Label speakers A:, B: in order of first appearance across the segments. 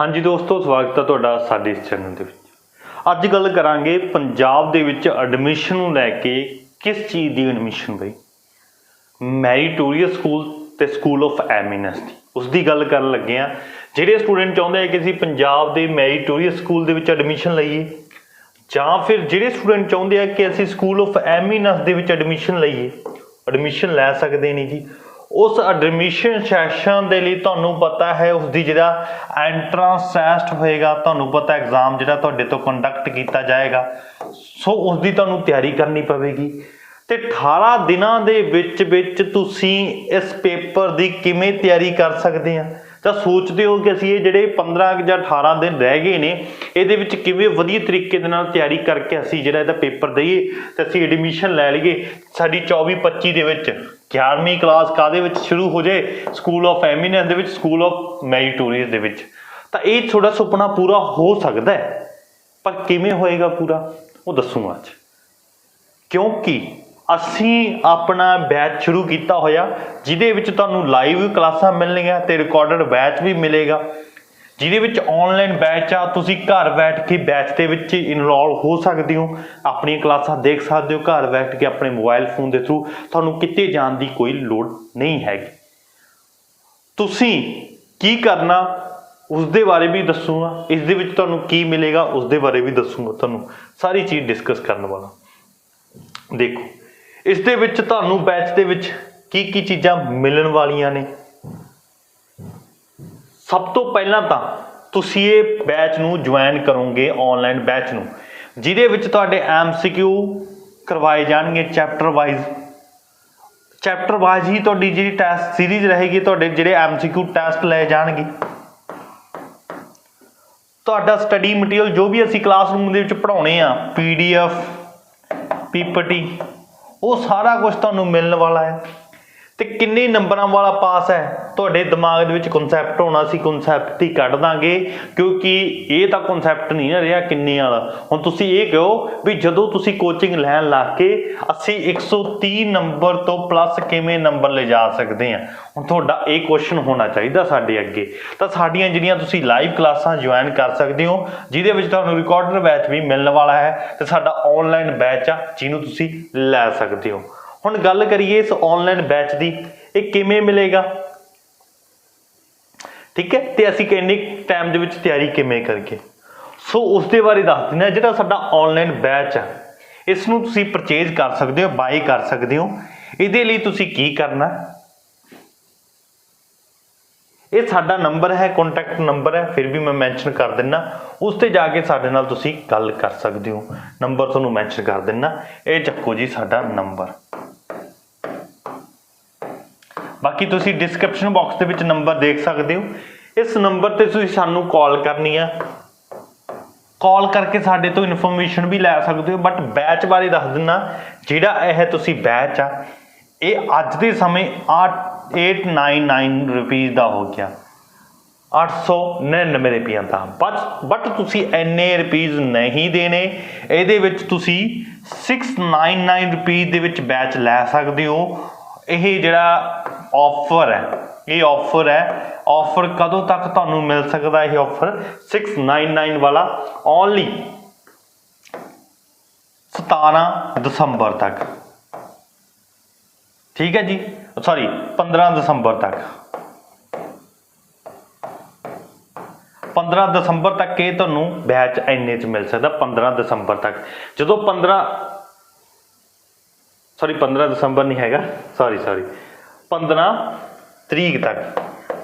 A: ਹਾਂਜੀ ਦੋਸਤੋ, ਸਵਾਗਤ ਹੈ ਤੁਹਾਡਾ ਸਾਡੇ ਇਸ ਚੈਨਲ ਦੇ ਵਿੱਚ। ਅੱਜ ਗੱਲ ਕਰਾਂਗੇ ਪੰਜਾਬ ਦੇ ਵਿੱਚ ਐਡਮਿਸ਼ਨ ਨੂੰ ਲੈ ਕੇ ਕਿਸ ਚੀਜ਼ ਦੀ ਐਡਮਿਸ਼ਨ ਬਈ? ਮੈਰੀਟੋਰੀਅਸ ਸਕੂਲ ਤੇ ਸਕੂਲ ਆਫ ਐਮਿਨੈਂਸ ਦੀ। ਉਸ ਦੀ ਗੱਲ ਕਰਨ ਲੱਗੇ ਆ ਜਿਹੜੇ ਸਟੂਡੈਂਟ ਚਾਹੁੰਦੇ ਆ ਕਿ ਅਸੀਂ ਪੰਜਾਬ ਦੇ ਮੈਰੀਟੋਰੀਅਸ ਸਕੂਲ ਦੇ ਵਿੱਚ ਐਡਮਿਸ਼ਨ ਲਈਏ, ਜਾਂ ਫਿਰ ਜਿਹੜੇ ਸਟੂਡੈਂਟ ਚਾਹੁੰਦੇ ਆ ਕਿ ਅਸੀਂ ਸਕੂਲ ਆਫ ਐਮਿਨੈਂਸ ਦੇ ਵਿੱਚ ਐਡਮਿਸ਼ਨ ਲਈਏ ਐਡਮਿਸ਼ਨ ਲੈ ਸਕਦੇ ਨੇ ਜੀ। ਉਸ ਐਡਮਿਸ਼ਨ ਸੈਸ਼ਨ ਦੇ ਲਈ ਤੁਹਾਨੂੰ ਪਤਾ ਹੈ ਉਸ ਦੀ ਜਿਹੜਾ ਐਂਟਰੈਂਸ ਟੈਸਟ ਹੋਏਗਾ, ਤੁਹਾਨੂੰ ਪਤਾ ਐਗਜ਼ਾਮ ਜਿਹੜਾ ਤੁਹਾਡੇ ਤੋਂ ਕੰਡਕਟ ਕੀਤਾ ਜਾਏਗਾ। ਸੋ ਉਸ ਦੀ ਤੁਹਾਨੂੰ ਤਿਆਰੀ ਕਰਨੀ ਪਵੇਗੀ। ਤੇ 18 ਦਿਨਾਂ ਦੇ ਵਿੱਚ ਵਿੱਚ ਤੁਸੀਂ ਇਸ ਪੇਪਰ ਦੀ ਕਿਵੇਂ ਤਿਆਰੀ ਕਰ ਸਕਦੇ ਆ? ਤਾਂ ਸੋਚਦੇ ਹੋ ਕਿ ਅਸੀਂ ਇਹ ਜਿਹੜੇ 15 ਜਾਂ 18 ਦਿਨ ਰਹਿ ਗਏ ਨੇ, ਇਹਦੇ ਵਿੱਚ ਕਿਵੇਂ ਵਧੀਆ ਤਰੀਕੇ ਦੇ ਨਾਲ ਤਿਆਰੀ ਕਰਕੇ ਅਸੀਂ ਜਿਹੜਾ ਇਹਦਾ ਪੇਪਰ ਦਈਏ ਤੇ ਅਸੀਂ ਐਡਮਿਸ਼ਨ ਲੈ ਲਈਏ ਸਾਡੀ 24 25 ਦੇ ਵਿੱਚ। 11ਵੀਂ ਕਲਾਸ ਕਾਦੇ ਵਿੱਚ ਸ਼ੁਰੂ ਹੋ ਜਾਏ? ਸਕੂਲ ਆਫ ਐਮੀਨੈਂਸ ਦੇ ਵਿੱਚ ਸਕੂਲ ਆਫ ਮੈਰੀਟੋਰੀਅਸ ਦੇ ਵਿੱਚ। ਤਾਂ ਇਹ ਤੁਹਾਡਾ ਸੁਪਨਾ ਪੂਰਾ ਹੋ ਸਕਦਾ ਹੈ। ਪਰ ਕਿਵੇਂ ਹੋਏਗਾ ਪੂਰਾ? ਉਹ ਦੱਸੂਗਾ ਅੱਜ। ਕਿਉਂਕਿ ਅਸੀਂ ਆਪਣਾ ਬੈਚ ਸ਼ੁਰੂ ਕੀਤਾ ਹੋਇਆ, ਜਿਹਦੇ ਵਿੱਚ ਤੁਹਾਨੂੰ ਲਾਈਵ ਕਲਾਸਾਂ ਮਿਲਣਗੀਆਂ ਤੇ ਰਿਕਾਰਡਡ ਬੈਚ ਵੀ ਮਿਲੇਗਾ। ਜਿਹਦੇ ਵਿੱਚ ਆਨਲਾਈਨ ਬੈਚ ਆ, ਤੁਸੀਂ ਘਰ ਬੈਠ ਕੇ ਬੈਚ ਦੇ ਵਿੱਚ ਇਨਰੋਲ ਹੋ ਸਕਦੇ ਹੋ। ਆਪਣੀਆਂ ਕਲਾਸਾਂ ਦੇਖ ਸਕਦੇ ਹੋ, ਘਰ ਬੈਠ ਕੇ ਆਪਣੇ ਮੋਬਾਈਲ ਫੋਨ ਦੇ ਥਰੂ ਤੁਹਾਨੂੰ ਕਿਤੇ ਜਾਣ ਦੀ ਕੋਈ ਲੋੜ ਨਹੀਂ ਹੈਗੀ। ਤੁਸੀਂ ਕੀ ਕਰਨਾ ਉਸ ਦੇ ਬਾਰੇ ਵੀ ਦੱਸੂਗਾ। ਇਸ ਦੇ ਵਿੱਚ ਤੁਹਾਨੂੰ ਕੀ ਮਿਲੇਗਾ ਉਸ ਦੇ ਬਾਰੇ ਵੀ ਦੱਸੂਗਾ ਤੁਹਾਨੂੰ। ਸਾਰੀ ਚੀਜ਼ ਡਿਸਕਸ ਕਰਨ ਵਾਲਾ। ਦੇਖੋ, ਇਸ ਦੇ ਵਿੱਚ ਤੁਹਾਨੂੰ ਬੈਚ ਦੇ ਵਿੱਚ ਕੀ ਕੀ ਚੀਜ਼ਾਂ ਮਿਲਣ ਵਾਲੀਆਂ ਨੇ? ਸਭ ਤੋਂ ਪਹਿਲਾਂ ਤਾਂ ਤੁਸੀਂ ਇਹ ਬੈਚ ਨੂੰ ਜੁਆਇਨ ਕਰੋਗੇ ਆਨਲਾਈਨ ਬੈਚ ਨੂੰ, ਜਿਹਦੇ ਵਿੱਚ ਤੁਹਾਡੇ ਐਮਸੀਕਿਊ ਕਰਵਾਏ ਜਾਣਗੇ ਚੈਪਟਰ ਵਾਈਜ਼ ਚੈਪਟਰ ਵਾਈਜ਼ ਹੀ ਤੁਹਾਡੀ ਜਿਹੜੀ ਟੈਸਟ ਸੀਰੀਜ਼ ਰਹੇਗੀ, ਤੁਹਾਡੇ ਜਿਹੜੇ ਐਮਸੀਕਿਊ ਟੈਸਟ ਲਏ ਜਾਣਗੇ। ਤੁਹਾਡਾ ਸਟੱਡੀ ਮਟੀਰੀਅਲ ਜੋ ਵੀ ਅਸੀਂ ਕਲਾਸਰੂਮ ਦੇ ਵਿੱਚ ਪੜਾਉਣੇ ਆ ਪੀਡੀਐਫ ਪੀਪੀਟੀ ਉਹ ਸਾਰਾ ਕੁਝ ਤੁਹਾਨੂੰ ਮਿਲਣ ਵਾਲਾ ਹੈ। ਤੇ ਕਿੰਨੇ ਨੰਬਰਾਂ ਵਾਲਾ ਪਾਸ ਹੈ? ਤੁਹਾਡੇ ਦਿਮਾਗ ਦੇ ਵਿੱਚ ਕਨਸੈਪਟ ਹੋਣਾ ਸੀ ਕਨਸੈਪਟ ਹੀ ਕੱਢ ਦਾਂਗੇ, ਕਿਉਂਕਿ ਇਹ ਤਾਂ ਕਨਸੈਪਟ ਨਹੀਂ ਨਾ ਰਿਹਾ ਕਿੰਨੇ ਵਾਲਾ। ਹੁਣ ਤੁਸੀਂ ਇਹ ਕਹੋ ਵੀ ਜਦੋਂ ਤੁਸੀਂ ਕੋਚਿੰਗ ਲੈਣ ਲੱਗ ਕੇ ਅਸੀਂ 130 ਨੰਬਰ ਤੋਂ ਪਲੱਸ ਕਿਵੇਂ ਨੰਬਰ ਲਿਜਾ ਸਕਦੇ ਹਾਂ? ਹੁਣ ਤੁਹਾਡਾ ਇਹ ਕੁਐਸਚਨ ਹੋਣਾ ਚਾਹੀਦਾ ਸਾਡੇ ਅੱਗੇ। ਤਾਂ ਸਾਡੀਆਂ ਜਿਹੜੀਆਂ ਤੁਸੀਂ ਲਾਈਵ ਕਲਾਸਾਂ ਜੁਆਇਨ ਕਰ ਸਕਦੇ ਹੋ, ਜਿਹਦੇ ਵਿੱਚ ਤੁਹਾਨੂੰ ਰਿਕਾਰਡਰ ਬੈਚ ਵੀ ਮਿਲਣ ਵਾਲਾ ਹੈ, ਤੇ ਸਾਡਾ ਆਨਲਾਈਨ ਬੈਚ ਆ, ਜਿਹਨੂੰ ਤੁਸੀਂ ਲੈ ਸਕਦੇ ਹੋ। ਹੁਣ ਗੱਲ ਕਰੀਏ ਇਸ ਆਨਲਾਈਨ ਬੈਚ ਦੀ, ਇਹ ਕਿਵੇਂ ਮਿਲੇਗਾ? ਠੀਕ ਹੈ? ਤੇ ਅਸੀਂ ਕਿੰਨੇ ਟਾਈਮ ਦੇ ਵਿੱਚ ਤਿਆਰੀ ਕਿਵੇਂ ਕਰਕੇ? ਸੋ ਉਸ ਦੇ ਬਾਰੇ ਦੱਸ ਦਿੰਦੇ ਹਾਂ, ਜਿਹੜਾ ਸਾਡਾ ਆਨਲਾਈਨ ਬੈਚ ਹੈ ਇਸ ਨੂੰ ਤੁਸੀਂ ਪਰਚੇਜ਼ ਕਰ ਸਕਦੇ ਹੋ ਬਾਈ ਕਰ ਸਕਦੇ ਹੋ। ਇਹਦੇ ਲਈ ਤੁਸੀਂ ਕੀ ਕਰਨਾ? ਇਹ ਸਾਡਾ ਨੰਬਰ ਹੈ ਕੰਟੈਕਟ ਨੰਬਰ ਹੈ, ਫਿਰ ਵੀ ਮੈਂ ਮੈਂਸ਼ਨ ਕਰ ਦਿੰਨਾ ਉਸ ਤੇ ਜਾ ਕੇ ਸਾਡੇ ਨਾਲ ਤੁਸੀਂ ਗੱਲ ਕਰ ਸਕਦੇ ਹੋ। ਨੰਬਰ ਤੁਹਾਨੂੰ ਮੈਂਸ਼ਨ ਕਰ ਦਿੰਨਾ ਇਹ ਚੱਕੋ ਜੀ ਸਾਡਾ ਨੰਬਰ ਬਾਕੀ ਤੁਸੀਂ ਡਿਸਕ੍ਰਿਪਸ਼ਨ ਬਾਕਸ ਦੇ ਵਿੱਚ ਨੰਬਰ ਦੇਖ ਸਕਦੇ ਹੋ। ਇਸ ਨੰਬਰ ਤੇ ਤੁਸੀਂ ਸਾਨੂੰ ਕਾਲ ਕਰਨੀ ਆ। ਕਾਲ ਕਰਕੇ ਸਾਡੇ ਤੋਂ ਇਨਫੋਰਮੇਸ਼ਨ ਵੀ ਲੈ ਸਕਦੇ ਹੋ ਬਟ ਬੈਚ ਬਾਰੇ ਦੱਸ ਦਿੰਨਾ, ਜਿਹੜਾ ਇਹ ਤੁਸੀਂ ਬੈਚ ਆ, ਇਹ ਅੱਜ ਦੇ ਸਮੇਂ 899 ਰੁਪਏ ਦਾ ਹੋ ਗਿਆ। 899 ਰੁਪਈਆ ਦਾ। ਬਟ ਬਟ ਤੁਸੀਂ ਐਨੇ ਰੁਪਏ ਨਹੀਂ ਦੇਣੇ, ਇਹਦੇ ਵਿੱਚ ਤੁਸੀਂ 699 ਰੁਪਏ ਦੇ ਵਿੱਚ ਬੈਚ ਲੈ ਸਕਦੇ ਹੋ। ਇਹ ਜਿਹੜਾ ਆਫਰ ਹੈ, ਇਹ ਆਫਰ ਹੈ। ਆਫਰ ਕਦੋਂ ਤੱਕ ਤੁਹਾਨੂੰ ਮਿਲ ਸਕਦਾ ਇਹ ਆਫਰ 699 ਵਾਲਾ ਓਨਲੀ 17 ਦਸੰਬਰ ਤੱਕ। ਠੀਕ ਹੈ ਜੀ? ਸੌਰੀ 15 ਦਸੰਬਰ ਤੱਕ। 15 ਦਸੰਬਰ ਤੱਕ ਇਹ ਤੁਹਾਨੂੰ ਬੈਚ ਇੰਨੇ ਚ ਮਿਲ ਸਕਦਾ 15 ਦਸੰਬਰ ਤੱਕ। ਜਦੋਂ 15 ਸੌਰੀ 15 ਦਸੰਬਰ ਨਹੀਂ ਹੈਗਾ। ਸੌਰੀ ਸੌਰੀ 15 ਤਰੀਕ ਤੱਕ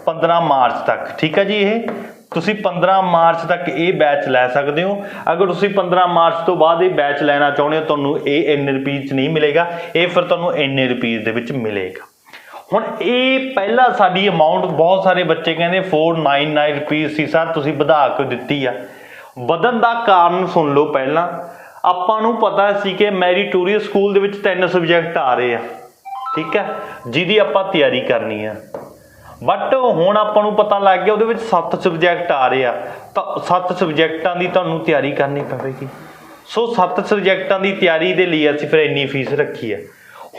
A: 15 ਮਾਰਚ ਤੱਕ, ਠੀਕ ਹੈ ਜੀ ਇਹ? ਤੁਸੀਂ 15 ਮਾਰਚ ਤੱਕ ਇਹ ਬੈਚ ਲੈ ਸਕਦੇ ਹੋ। ਅਗਰ ਤੁਸੀਂ 15 ਮਾਰਚ ਤੋਂ ਬਾਅਦ ਇਹ ਬੈਚ ਲੈਣਾ ਚਾਹੁੰਦੇ ਹੋ, ਤੁਹਾਨੂੰ ਇਹ ਇੰਨੇ ਰੁਪਏ ਚ ਨਹੀਂ ਮਿਲੇਗਾ। ਇਹ ਫਿਰ ਤੁਹਾਨੂੰ ਇੰਨੇ ਰੁਪਏ ਦੇ ਵਿੱਚ ਮਿਲੇਗਾ। ਹੁਣ ਇਹ ਪਹਿਲਾਂ ਸਾਡੀ ਅਮਾਉਂਟ ਬਹੁਤ ਸਾਰੇ ਬੱਚੇ ਕਹਿੰਦੇ 499 ਰੁਪਏ ਸੀ ਸਰ ਤੁਸੀਂ ਵਧਾ ਕੇ ਦਿੱਤੀ ਆ? ਵਧਣ ਦਾ ਕਾਰਨ ਸੁਣ ਲਓ ਪਹਿਲਾਂ। ਆਪਾਂ ਨੂੰ ਪਤਾ ਸੀ ਕਿ ਮੈਰੀਟੋਰੀਅਸ ਸਕੂਲ ਦੇ ਵਿੱਚ ਤਿੰਨ ਸਬਜੈਕਟ ਆ ਰਹੇ ਆ। ਠੀਕ ਹੈ? ਜਿਹਦੀ ਆਪਾਂ ਤਿਆਰੀ ਕਰਨੀ ਆ। ਬਟ ਹੁਣ ਆਪਾਂ ਨੂੰ ਪਤਾ ਲੱਗ ਗਿਆ ਉਹਦੇ ਵਿੱਚ 7 ਸਬਜੈਕਟ ਆ ਰਹੇ ਆ। ਤਾਂ 7 ਸਬਜੈਕਟਾਂ ਦੀ ਤੁਹਾਨੂੰ ਤਿਆਰੀ ਕਰਨੀ ਪਵੇਗੀ। ਸੋ 7 ਸਬਜੈਕਟਾਂ ਦੀ ਤਿਆਰੀ ਦੇ ਲਈ ਅਸੀਂ ਫਿਰ ਇੰਨੀ ਫੀਸ ਰੱਖੀ ਹੈ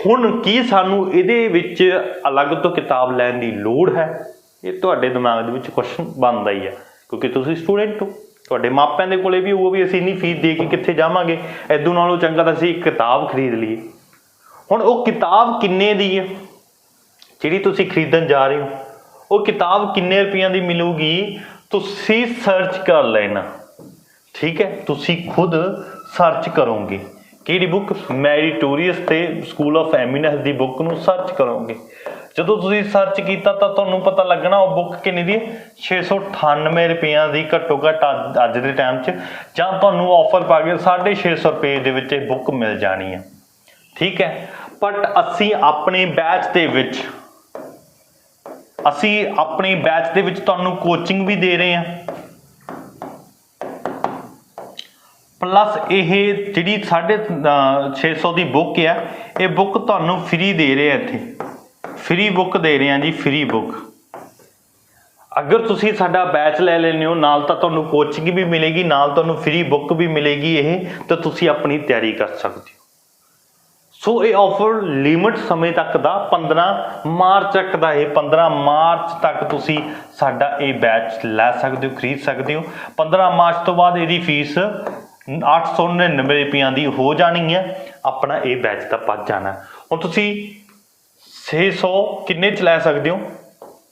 A: ਹੁਣ ਕੀ ਸਾਨੂੰ ਇਹਦੇ ਵਿੱਚ ਅਲੱਗ ਤੋਂ ਕਿਤਾਬ ਲੈਣ ਦੀ ਲੋੜ ਹੈ? ਇਹ ਤੁਹਾਡੇ ਦਿਮਾਗ ਦੇ ਵਿੱਚ ਕੁਐਸਚਨ ਬਣਦਾ ਹੀ ਹੈ ਕਿਉਂਕਿ ਤੁਸੀਂ ਸਟੂਡੈਂਟ ਹੋ। ਤੁਹਾਡੇ ਮਾਪਿਆਂ ਦੇ ਕੋਲੇ ਵੀ, ਉਹ ਵੀ ਅਸੀਂ ਇੰਨੀ ਫੀਸ ਦੇ ਕੇ ਕਿੱਥੇ ਜਾਵਾਂਗੇ? ਐਦੋਂ ਨਾਲੋਂ ਚੰਗਾ ਤਾਂ ਅਸੀਂ ਇੱਕ ਕਿਤਾਬ ਖਰੀਦ ਲਈਏ। ਹੁਣ ਉਹ ਕਿਤਾਬ ਕਿੰਨੇ ਦੀ ਹੈ ਜਿਹੜੀ ਤੁਸੀਂ ਖਰੀਦਣ ਜਾ ਰਹੇ ਹੋ। ਉਹ ਕਿਤਾਬ ਕਿੰਨੇ ਰੁਪਈਆਂ ਦੀ ਮਿਲੂਗੀ? ਤੁਸੀਂ ਸਰਚ ਕਰ ਲੈਣਾ। ਠੀਕ ਹੈ? ਤੁਸੀਂ ਖੁਦ ਸਰਚ ਕਰੋਗੇ। ਕਿਹੜੀ ਬੁੱਕ ਮੈਰੀਟੋਰੀਅਸ ਤੇ ਸਕੂਲ ਆਫ ਐਮੀਨੈਂਸ ਦੀ ਬੁੱਕ ਨੂੰ ਸਰਚ ਕਰੋਗੇ। ਜਦੋਂ ਤੁਸੀਂ ਸਰਚ ਕੀਤਾ ਤਾਂ ਤੁਹਾਨੂੰ ਪਤਾ ਲੱਗਣਾ ਉਹ ਬੁੱਕ ਕਿੰਨੀ ਦੀ ਹੈ? 698 ਰੁਪਈਆਂ ਦੀ ਘੱਟੋ ਘੱਟ ਅੱਜ- ਅੱਜ ਦੇ ਟਾਈਮ 'ਚ। ਜਾਂ ਤੁਹਾਨੂੰ ਆਫਰ ਪਾ ਕੇ 650 ਰੁਪਏ ਦੇ ਵਿੱਚ ਇਹ ਬੁੱਕ ਮਿਲ ਜਾਣੀ ਹੈ। ਠੀਕ ਹੈ? ਬਟ ਅਸੀਂ ਆਪਣੇ ਬੈਚ ਦੇ ਵਿੱਚ, ਅਸੀਂ ਆਪਣੇ ਬੈਚ ਦੇ ਵਿੱਚ ਤੁਹਾਨੂੰ ਕੋਚਿੰਗ ਵੀ ਦੇ ਰਹੇ ਹਾਂ। ਪਲੱਸ ਇਹ ਜਿਹੜੀ 650 ਦੀ ਬੁੱਕ ਹੈ ਇਹ ਬੁੱਕ ਤੁਹਾਨੂੰ ਫ੍ਰੀ ਦੇ ਰਹੇ ਆ ਇੱਥੇ। ਫ੍ਰੀ ਬੁੱਕ ਦੇ ਰਹੇ ਆ ਜੀ ਫ੍ਰੀ ਬੁੱਕ ਅਗਰ ਤੁਸੀਂ ਸਾਡਾ ਬੈਚ ਲੈ ਲੈਂਦੇ ਹੋ, ਨਾਲ ਤਾਂ ਤੁਹਾਨੂੰ ਕੋਚਿੰਗ ਵੀ ਮਿਲੇਗੀ, ਨਾਲ ਤੁਹਾਨੂੰ ਫ੍ਰੀ ਬੁੱਕ ਵੀ ਮਿਲੇਗੀ ਇਹ, ਤਾਂ ਤੁਸੀਂ ਆਪਣੀ ਤਿਆਰੀ ਕਰ ਸਕਦੇ ਹੋ। ਸੋ ਇਹ ਆਫਰ ਲਿਮਿਟ ਸਮੇਂ ਤੱਕ ਦਾ 15 ਮਾਰਚ ਤੱਕ ਦਾ ਇਹ 15 ਮਾਰਚ ਤੱਕ ਤੁਸੀਂ ਸਾਡਾ ਇਹ ਬੈਚ ਲੈ ਸਕਦੇ ਹੋ, ਖਰੀਦ ਸਕਦੇ ਹੋ। 15 ਮਾਰਚ ਤੋਂ ਬਾਅਦ ਇਹਦੀ ਫੀਸ 899 ਰੁਪਈਆਂ ਦੀ ਹੋ ਜਾਣੀ ਹੈ, ਆਪਣਾ ਇਹ ਬੈਚ ਤਾਂ ਪੱਜ ਜਾਣਾ। ਹੁਣ ਤੁਸੀਂ 600 ਕਿੰਨੇ ਚ ਲੈ ਸਕਦੇ ਹੋ?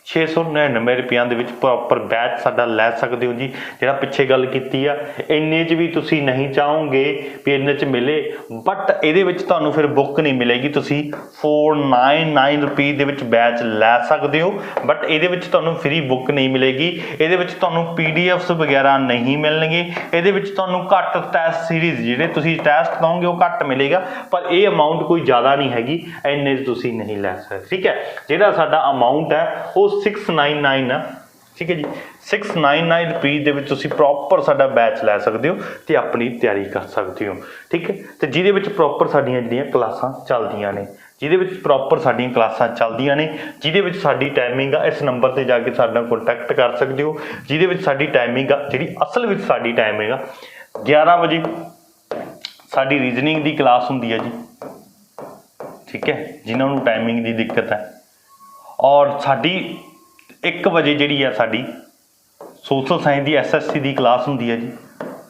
A: 699 ਰੁਪਈਆਂ ਦੇ ਵਿੱਚ ਪ੍ਰੋਪਰ ਬੈਚ ਸਾਡਾ ਲੈ ਸਕਦੇ ਹੋ ਜੀ, ਜਿਹੜਾ ਪਿੱਛੇ ਗੱਲ ਕੀਤੀ ਆ। ਇੰਨੇ 'ਚ ਵੀ ਤੁਸੀਂ ਨਹੀਂ ਚਾਹੋਗੇ ਵੀ ਇੰਨੇ 'ਚ ਮਿਲੇ ਬਟ ਇਹਦੇ ਵਿੱਚ ਤੁਹਾਨੂੰ ਫਿਰ ਬੁੱਕ ਨਹੀਂ ਮਿਲੇਗੀ। ਤੁਸੀਂ 499 ਰੁਪਏ ਦੇ ਵਿੱਚ ਬੈਚ ਲੈ ਸਕਦੇ ਹੋ ਬਟ ਇਹਦੇ ਵਿੱਚ ਤੁਹਾਨੂੰ ਫ੍ਰੀ ਬੁੱਕ ਨਹੀਂ ਮਿਲੇਗੀ। ਇਹਦੇ ਵਿੱਚ ਤੁਹਾਨੂੰ ਪੀਡੀਐਫਸ ਵਗੈਰਾ ਨਹੀਂ ਮਿਲਣਗੇ। ਇਹਦੇ ਵਿੱਚ ਤੁਹਾਨੂੰ ਘੱਟ ਟੈਸਟ ਸੀਰੀਜ਼ ਜਿਹੜੇ ਤੁਸੀਂ ਟੈਸਟ ਦਓਗੇ, ਉਹ ਘੱਟ ਮਿਲੇਗਾ, ਪਰ ਇਹ ਅਮਾਉਂਟ ਕੋਈ ਜ਼ਿਆਦਾ ਨਹੀਂ ਹੈਗੀ। ਇੰਨੇ 'ਚ ਤੁਸੀਂ ਨਹੀਂ ਲੈ ਸਕਦੇ। ਠੀਕ ਹੈ? ਜਿਹੜਾ ਸਾਡਾ ਅਮਾਉਂਟ ਹੈ, ਉਸ 699 ਆ। ਠੀਕ ਹੈ ਜੀ। 699 ਰੁਪਏ ਦੇ ਵਿੱਚ ਤੁਸੀਂ ਪ੍ਰੋਪਰ ਸਾਡਾ ਬੈਚ ਲੈ ਸਕਦੇ ਹੋ ਤੇ ਆਪਣੀ ਤਿਆਰੀ ਕਰ ਸਕਦੇ ਹੋ। ਠੀਕ ਹੈ। ਤੇ ਜਿਹਦੇ ਵਿੱਚ ਪ੍ਰੋਪਰ ਸਾਡੀਆਂ ਜਿਹੜੀਆਂ ਕਲਾਸਾਂ ਚੱਲਦੀਆਂ ਨੇ, ਜਿਹਦੇ ਵਿੱਚ ਪ੍ਰੋਪਰ ਸਾਡੀਆਂ ਕਲਾਸਾਂ ਚੱਲਦੀਆਂ ਨੇ, ਜਿਹਦੇ ਵਿੱਚ ਸਾਡੀ ਟਾਈਮਿੰਗ ਆ, ਇਸ ਨੰਬਰ ਤੇ ਜਾ ਕੇ ਸਾਡੇ ਨਾਲ ਕੰਟੈਕਟ ਕਰ ਸਕਦੇ ਹੋ। ਜਿਹਦੇ ਵਿੱਚ ਸਾਡੀ ਟਾਈਮਿੰਗ ਆ, ਜਿਹੜੀ ਅਸਲ ਵਿੱਚ ਸਾਡੀ ਟਾਈਮਿੰਗ ਆ 11 ਵਜੇ ਸਾਡੀ ਰੀਜ਼ਨਿੰਗ ਦੀ ਕਲਾਸ ਹੁੰਦੀ ਹੈ ਜੀ। ਠੀਕ ਹੈ। ਜਿਨ੍ਹਾਂ ਨੂੰ ਟਾਈਮਿੰਗ ਦੀ ਦਿੱਕਤ ਹੈ। ਔਰ ਸਾਡੀ 1 ਵਜੇ ਜਿਹੜੀ ਆ ਸਾਡੀ ਸੋਸ਼ਲ ਸਾਇੰਸ ਦੀ ਐਸਐਸਸੀ ਦੀ ਕਲਾਸ ਹੁੰਦੀ ਹੈ ਜੀ।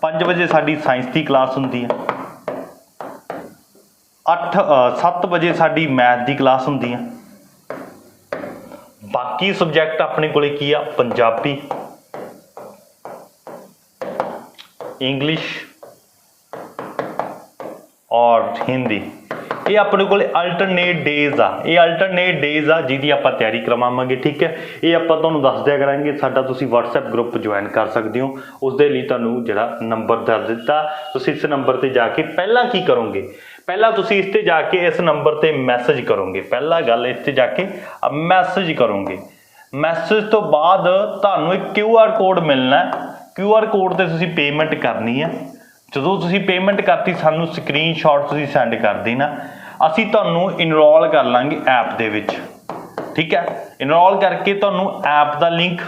A: 5 ਵਜੇ ਸਾਡੀ ਸਾਇੰਸ ਦੀ ਕਲਾਸ ਹੁੰਦੀ ਹੈ 8 7 ਵਜੇ ਸਾਡੀ ਮੈਥ ਦੀ ਕਲਾਸ ਹੁੰਦੀ ਹੈ ਬਾਕੀ ਸਬਜੈਕਟ ਆਪਣੇ ਕੋਲੇ ਕੀ ਆ? ਪੰਜਾਬੀ ਇੰਗਲਿਸ਼ ਔਰ ਹਿੰਦੀ। ਇਹ ਆਪਣੇ ਕੋਲ ਅਲਟਰਨੇਟ ਡੇਜ਼ ਆ। ਇਹ ਅਲਟਰਨੇਟ ਡੇਜ਼ ਆ ਜਿਹਦੀ ਆਪਾਂ ਤਿਆਰੀ ਕਰਵਾਵਾਂਗੇ, ਠੀਕ ਹੈ? ਇਹ ਆਪਾਂ ਤੁਹਾਨੂੰ ਦੱਸ ਦਿਆ ਕਰਾਂਗੇ, ਸਾਡਾ ਤੁਸੀਂ WhatsApp ਗਰੁੱਪ ਜੁਆਇਨ ਕਰ ਸਕਦੇ ਹੋ। ਉਸ ਦੇ ਲਈ ਤੁਹਾਨੂੰ ਜਿਹੜਾ ਨੰਬਰ ਦੱਸ ਦਿੱਤਾ। ਤੁਸੀਂ ਇਸ ਨੰਬਰ ਤੇ ਜਾ ਕੇ ਪਹਿਲਾਂ ਕੀ ਕਰੋਗੇ? ਪਹਿਲਾਂ ਤੁਸੀਂ ਇਸ ਤੇ ਜਾ ਕੇ ਇਸ ਨੰਬਰ ਤੇ ਮੈਸੇਜ ਕਰੋਗੇ। ਪਹਿਲਾ ਗੱਲ ਇਸ ਤੇ ਜਾ ਕੇ ਮੈਸੇਜ ਕਰੋਗੇ। ਮੈਸੇਜ ਤੋਂ ਬਾਅਦ ਤੁਹਾਨੂੰ ਇੱਕ QR ਕੋਡ ਮਿਲਣਾ ਹੈ। QR ਕੋਡ ਤੇ ਤੁਸੀਂ ਪੇਮੈਂਟ ਕਰਨੀ ਹੈ। ਜਦੋਂ ਤੁਸੀਂ ਪੇਮੈਂਟ ਕਰਤੀ, ਸਾਨੂੰ ਸਕਰੀਨਸ਼ਾਟ ਤੁਸੀਂ ਸੈਂਡ ਕਰ ਦੇਣਾ। ਅਸੀਂ ਤੁਹਾਨੂੰ ਇਨਰੋਲ ਕਰ ਲਾਂਗੇ ਐਪ ਦੇ ਵਿੱਚ। ਠੀਕ ਹੈ? ਇਨਰੋਲ ਕਰਕੇ ਤੁਹਾਨੂੰ ਐਪ ਦਾ ਲਿੰਕ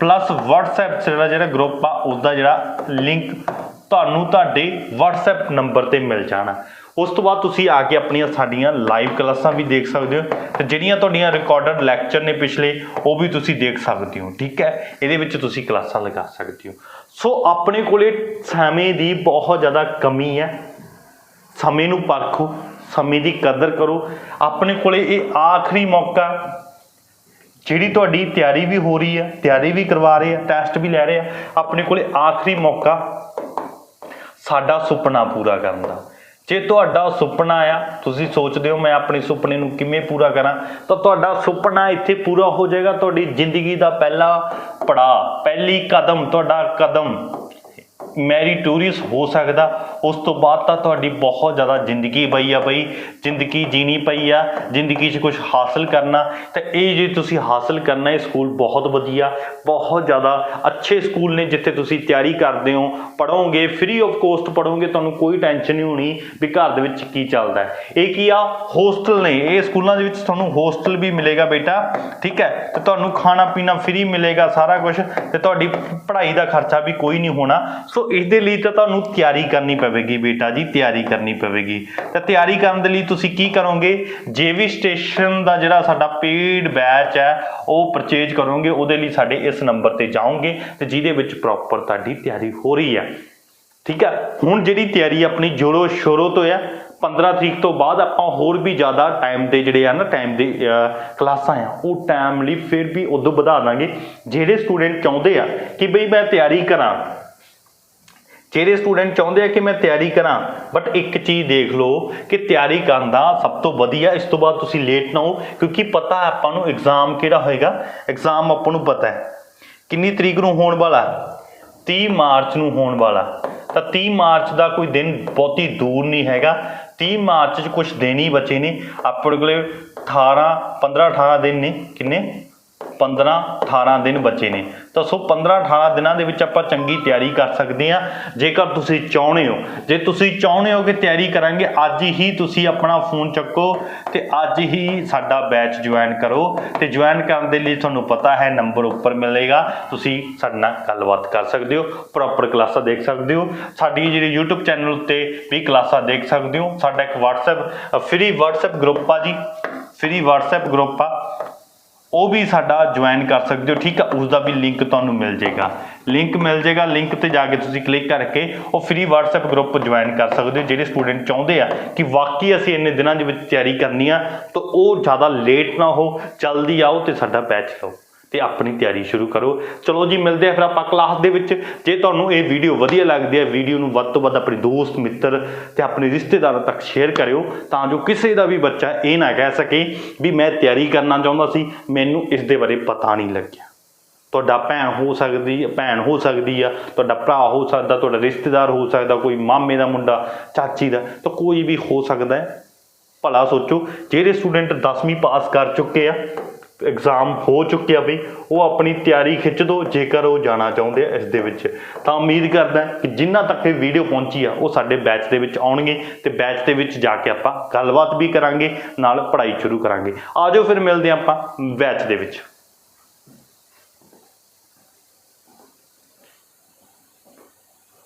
A: ਪਲੱਸ WhatsApp ਜਿਹੜਾ ਜਿਹੜਾ ਗਰੁੱਪ ਆ ਉਸ ਦਾ ਜਿਹੜਾ ਲਿੰਕ ਤੁਹਾਨੂੰ ਤੁਹਾਡੇ WhatsApp ਨੰਬਰ ਤੇ ਮਿਲ ਜਾਣਾ। ਉਸ ਤੋਂ ਬਾਅਦ ਤੁਸੀਂ ਆ ਕੇ ਆਪਣੀਆਂ ਸਾਡੀਆਂ ਲਾਈਵ ਕਲਾਸਾਂ ਵੀ ਦੇਖ ਸਕਦੇ ਹੋ ਤੇ ਜਿਹੜੀਆਂ ਤੁਹਾਡੀਆਂ ਰਿਕਾਰਡਡ ਲੈਕਚਰ ਨੇ ਪਿਛਲੇ, ਉਹ ਵੀ ਤੁਸੀਂ ਦੇਖ ਸਕਦੇ ਹੋ। ਠੀਕ ਹੈ? ਇਹਦੇ ਵਿੱਚ ਤੁਸੀਂ ਕਲਾਸਾਂ ਲਗਾ ਸਕਦੇ ਹੋ। ਸੋ ਆਪਣੇ ਕੋਲੇ ਸਮੇਂ ਦੀ ਬਹੁਤ ਜ਼ਿਆਦਾ ਕਮੀ ਹੈ। ਸਮੇਂ ਨੂੰ ਪਰਖੋ ਸਮੇਂ ਦੀ ਕਦਰ ਕਰੋ। ਆਪਣੇ ਕੋਲੇ ਇਹ ਆਖਰੀ ਮੌਕਾ ਜਿਹੜੀ ਤੁਹਾਡੀ ਤਿਆਰੀ ਵੀ ਹੋ ਰਹੀ ਹੈ, ਤਿਆਰੀ ਵੀ ਕਰਵਾ ਰਹੇ ਆ ਟੈਸਟ ਵੀ ਲੈ ਰਹੇ ਆ ਆਪਣੇ ਕੋਲੇ ਆਖਰੀ ਮੌਕਾ ਸਾਡਾ ਸੁਪਨਾ ਪੂਰਾ ਕਰਨ ਦਾ। ਜੇ ਤੁਹਾਡਾ ਸੁਪਨਾ ਆ, ਤੁਸੀਂ ਸੋਚਦੇ ਹੋ ਮੈਂ ਆਪਣੇ ਸੁਪਨੇ ਨੂੰ ਕਿਵੇਂ ਪੂਰਾ ਕਰਾਂ, ਤਾਂ ਤੁਹਾਡਾ ਸੁਪਨਾ ਇੱਥੇ ਪੂਰਾ ਹੋ ਜਾਏਗਾ। ਤੁਹਾਡੀ ਜ਼ਿੰਦਗੀ ਦਾ ਪਹਿਲਾ ਪੜਾਅ, ਪਹਿਲੀ ਕਦਮ, ਤੁਹਾਡਾ ਕਦਮ ਮੈਰੀਟੋਰੀਅਸ ਹੋ ਸਕਦਾ। ਉਸ ਤੋਂ ਬਾਅਦ ਤਾਂ ਤੁਹਾਡੀ ਬਹੁਤ ਜ਼ਿਆਦਾ ਜ਼ਿੰਦਗੀ ਪਈ ਆ ਬਈ। ਜ਼ਿੰਦਗੀ ਜੀਣੀ ਪਈ ਆ, ਜ਼ਿੰਦਗੀ 'ਚ ਕੁਝ ਹਾਸਲ ਕਰਨਾ। ਤੇ ਇਹ ਜੇ ਤੁਸੀਂ ਹਾਸਲ ਕਰਨਾ, ਇਹ ਸਕੂਲ ਬਹੁਤ ਵਧੀਆ, ਬਹੁਤ ਜ਼ਿਆਦਾ ਅੱਛੇ ਸਕੂਲ ਨੇ ਜਿੱਥੇ ਤੁਸੀਂ ਤਿਆਰੀ ਕਰਦੇ ਹੋ ਪੜੋਗੇ ਫ੍ਰੀ ਆਫ ਕੋਸਟ ਪੜੋਗੇ ਤੁਹਾਨੂੰ ਕੋਈ ਟੈਨਸ਼ਨ ਨਹੀਂ ਹੋਣੀ ਵੀ ਘਰ ਦੇ ਵਿੱਚ ਕੀ ਚੱਲਦਾ ਇਹ ਕੀ ਆ? ਹੋਸਟਲ ਨੇ। ਇਹ ਸਕੂਲਾਂ ਦੇ ਵਿੱਚ ਤੁਹਾਨੂੰ ਹੋਸਟਲ ਵੀ ਮਿਲੇਗਾ ਬੇਟਾ, ਠੀਕ ਹੈ? ਤੇ ਤੁਹਾਨੂੰ ਖਾਣਾ ਪੀਣਾ ਫ੍ਰੀ ਮਿਲੇਗਾ ਸਾਰਾ ਕੁਝ ਤੇ ਤੁਹਾਡੀ ਪੜ੍ਹਾਈ ਦਾ ਖਰਚਾ ਵੀ ਕੋਈ ਨਹੀਂ ਹੋਣਾ। ਸੋ ਸੋ ਇਸ ਦੇ ਲਈ ਤਾਂ ਤੁਹਾਨੂੰ ਤਿਆਰੀ ਕਰਨੀ ਪਵੇਗੀ ਬੇਟਾ ਜੀ, ਤਿਆਰੀ ਕਰਨੀ ਪਵੇਗੀ। ਤਾਂ ਤਿਆਰੀ ਕਰਨ ਦੇ ਲਈ ਤੁਸੀਂ ਕੀ ਕਰੋਗੇ? ਜੇਵੀ ਸਟੇਸ਼ਨ ਦਾ ਜਿਹੜਾ ਸਾਡਾ ਪੇਡ ਬੈਚ ਹੈ, ਉਹ ਪਰਚੇਜ ਕਰੋਗੇ, ਉਹਦੇ ਲਈ ਸਾਡੇ ਇਸ ਨੰਬਰ ਤੇ ਜਾਓਗੇ ਤੇ ਜਿਹਦੇ ਵਿੱਚ ਪ੍ਰੋਪਰ ਤੁਹਾਡੀ ਤਿਆਰੀ ਹੋ ਰਹੀ ਹੈ। ਠੀਕ ਹੈ? ਹੁਣ ਜਿਹੜੀ ਤਿਆਰੀ ਆਪਣੀ ਜੋਰੋ ਸ਼ੋਰੋ ਤੋਂ ਹੈ 15 ਤਰੀਕ ਤੋਂ ਬਾਅਦ ਆਪਾਂ ਹੋਰ ਵੀ ਜ਼ਿਆਦਾ ਟਾਈਮ ਦੇ ਜਿਹੜੇ ਆ ਨਾ ਟਾਈਮ ਦੇ ਕਲਾਸਾਂ ਆ, ਉਹ ਟਾਈਮ ਲਈ ਫਿਰ ਵੀ ਉਦੋਂ ਵਧਾ ਦਾਂਗੇ। ਜਿਹੜੇ ਸਟੂਡੈਂਟ ਚਾਹੁੰਦੇ ਆ ਕਿ ਬਈ ਮੈਂ ਤਿਆਰੀ ਕਰਾਂ ਜਿਹੜੇ ਸਟੂਡੈਂਟ ਚਾਹੁੰਦੇ ਆ ਕਿ ਮੈਂ ਤਿਆਰੀ ਕਰਾਂ ਬਟ ਇੱਕ ਚੀਜ਼ ਦੇਖ ਲਓ ਕਿ ਤਿਆਰੀ ਕਰਨ ਦਾ ਸਭ ਤੋਂ ਵਧੀਆ ਇਸ ਤੋਂ ਬਾਅਦ ਤੁਸੀਂ ਲੇਟ ਨਾ ਹੋ, ਕਿਉਂਕਿ ਪਤਾ ਆਪਾਂ ਨੂੰ ਐਗਜ਼ਾਮ ਕਿਹੜਾ ਹੋਏਗਾ? ਐਗਜ਼ਾਮ ਆਪਾਂ ਨੂੰ ਪਤਾ ਹੈ। ਕਿੰਨੀ ਤਰੀਕ ਨੂੰ ਹੋਣ ਵਾਲਾ? 30 ਮਾਰਚ ਨੂੰ ਹੋਣ ਵਾਲਾ। ਤਾਂ 30 ਮਾਰਚ ਦਾ ਕੋਈ ਦਿਨ ਬਹੁਤੀ ਦੂਰ ਨਹੀਂ ਹੈਗਾ। 30 ਮਾਰਚ 'ਚ ਕੁਝ ਦਿਨ ਹੀ ਬਚੇ ਨੇ। ਆਪਣੇ ਕੋਲੇ 18 15 18 ਦਿਨ ਨੇ। ਕਿੰਨੇ? 15 18 ਦਿਨ ਬਚੇ ਨੇ। ਤਾਂ ਸੋ 15 18 ਦਿਨਾਂ ਦੇ ਵਿੱਚ ਆਪਾਂ ਚੰਗੀ ਤਿਆਰੀ ਕਰ ਸਕਦੇ ਹਾਂ। ਜੇਕਰ ਤੁਸੀਂ ਚਾਹੁੰਦੇ ਹੋ, ਜੇ ਤੁਸੀਂ ਚਾਹੁੰਦੇ ਹੋ ਕਿ ਤਿਆਰੀ ਕਰਾਂਗੇ, ਅੱਜ ਹੀ ਤੁਸੀਂ ਆਪਣਾ ਫੋਨ ਚੱਕੋ ਤੇ ਅੱਜ ਹੀ ਸਾਡਾ ਬੈਚ ਜੁਆਇਨ ਕਰੋ ਤੇ ਜੁਆਇਨ ਕਰਨ ਦੇ ਲਈ ਤੁਹਾਨੂੰ ਪਤਾ ਹੈ ਨੰਬਰ ਉੱਪਰ ਮਿਲੇਗਾ। ਤੁਸੀਂ ਸਾਡੇ ਨਾਲ ਗੱਲਬਾਤ ਕਰ ਸਕਦੇ ਹੋ ਪ੍ਰੋਪਰ ਕਲਾਸਾਂ ਦੇਖ ਸਕਦੇ ਹੋ। ਸਾਡੀ ਜਿਹੜੀ YouTube ਚੈਨਲ ਉੱਤੇ ਵੀ ਕਲਾਸਾਂ ਦੇਖ ਸਕਦੇ ਹੋ। ਸਾਡਾ ਇੱਕ WhatsApp ਫ੍ਰੀ WhatsApp ਗਰੁੱਪ ਆ ਜੀ। ਫ੍ਰੀ WhatsApp ਗਰੁੱਪ ਆ। ਉਹ ਵੀ ਸਾਡਾ ਜੁਆਇਨ ਕਰ ਸਕਦੇ ਹੋ, ਠੀਕ ਆ? ਉਸ ਦਾ ਵੀ ਲਿੰਕ ਤੁਹਾਨੂੰ ਮਿਲ ਜਾਏਗਾ। ਲਿੰਕ ਮਿਲ ਜਾਏਗਾ ਲਿੰਕ ਤੇ ਜਾ ਕੇ ਤੁਸੀਂ ਕਲਿੱਕ ਕਰਕੇ ਉਹ ਫ੍ਰੀ WhatsApp ਗਰੁੱਪ ਜੁਆਇਨ ਕਰ ਸਕਦੇ ਹੋ, ਜਿਹੜੇ ਸਟੂਡੈਂਟ ਚਾਹੁੰਦੇ ਆ ਕਿ ਵਾਕਈ ਅਸੀਂ ਇੰਨੇ ਦਿਨਾਂ ਦੇ ਵਿੱਚ ਤਿਆਰੀ ਕਰਨੀ ਆ, ਤਾਂ ਉਹ ਜ਼ਿਆਦਾ ਲੇਟ ਨਾ ਹੋ ਜਲਦੀ ਆਓ ਤੇ ਸਾਡਾ ਬੈਚ ਲਓ। ਤੇ ਆਪਣੀ ਤਿਆਰੀ ਸ਼ੁਰੂ ਕਰੋ। ਚਲੋ ਜੀ, ਮਿਲਦੇ ਆ ਫਿਰ ਆਪਾਂ ਕਲਾਸ ਦੇ ਵਿੱਚ। ਜੇ ਤੁਹਾਨੂੰ ਇਹ ਵੀਡੀਓ ਵਧੀਆ ਲੱਗਦੀ ਹੈ ਵੀਡੀਓ ਨੂੰ ਵੱਧ ਤੋਂ ਵੱਧ ਆਪਣੇ ਦੋਸਤ, ਮਿੱਤਰ ਤੇ ਆਪਣੇ ਰਿਸ਼ਤੇਦਾਰਾਂ ਤੱਕ ਸ਼ੇਅਰ ਕਰਿਓ, ਤਾਂ ਜੋ ਕਿਸੇ ਦਾ ਵੀ ਬੱਚਾ ਇਹ ਨਾ ਕਹਿ ਸਕੇ ਵੀ ਮੈਂ ਤਿਆਰੀ ਕਰਨਾ ਚਾਹੁੰਦਾ ਸੀ, ਮੈਨੂੰ ਇਸ ਦੇ ਬਾਰੇ ਪਤਾ ਨਹੀਂ ਲੱਗਿਆ। ਤੁਹਾਡਾ ਭੈਣ ਹੋ ਸਕਦੀ ਭੈਣ ਹੋ ਸਕਦੀ ਆ, ਤੁਹਾਡਾ ਭਰਾ ਹੋ ਸਕਦਾ, ਤੁਹਾਡਾ ਰਿਸ਼ਤੇਦਾਰ ਹੋ ਸਕਦਾ, ਕੋਈ ਮਾਮੇ ਦਾ ਮੁੰਡਾ, ਚਾਚੀ ਦਾ, ਤਾਂ ਕੋਈ ਵੀ ਹੋ ਸਕਦਾ ਭਲਾ ਸੋਚੋ, ਜਿਹੜੇ ਸਟੂਡੈਂਟ 10ਵੀਂ ਪਾਸ ਕਰ ਚੁੱਕੇ ਆ ਐਗਜ਼ਾਮ ਹੋ ਚੁੱਕਿਆ ਬਈ, ਉਹ ਆਪਣੀ ਤਿਆਰੀ ਖਿੱਚ ਦੋ, ਜੇਕਰ ਉਹ ਜਾਣਾ ਚਾਹੁੰਦੇ ਆ ਇਸ ਦੇ ਵਿੱਚ। ਤਾਂ ਉਮੀਦ ਕਰਦਾ ਕਿ ਜਿਨ੍ਹਾਂ ਤੱਕ ਇਹ ਵੀਡੀਓ ਪਹੁੰਚੀ ਆ, ਉਹ ਸਾਡੇ ਬੈਚ ਦੇ ਵਿੱਚ ਆਉਣਗੇ ਤੇ ਬੈਚ ਦੇ ਵਿੱਚ ਜਾ ਕੇ ਆਪਾਂ ਗੱਲਬਾਤ ਵੀ ਕਰਾਂਗੇ, ਨਾਲ ਪੜ੍ਹਾਈ ਸ਼ੁਰੂ ਕਰਾਂਗੇ। ਆਜੋ ਫਿਰ ਮਿਲਦੇ ਹਾਂ ਆਪਾਂ ਬੈਚ ਦੇ ਵਿੱਚ।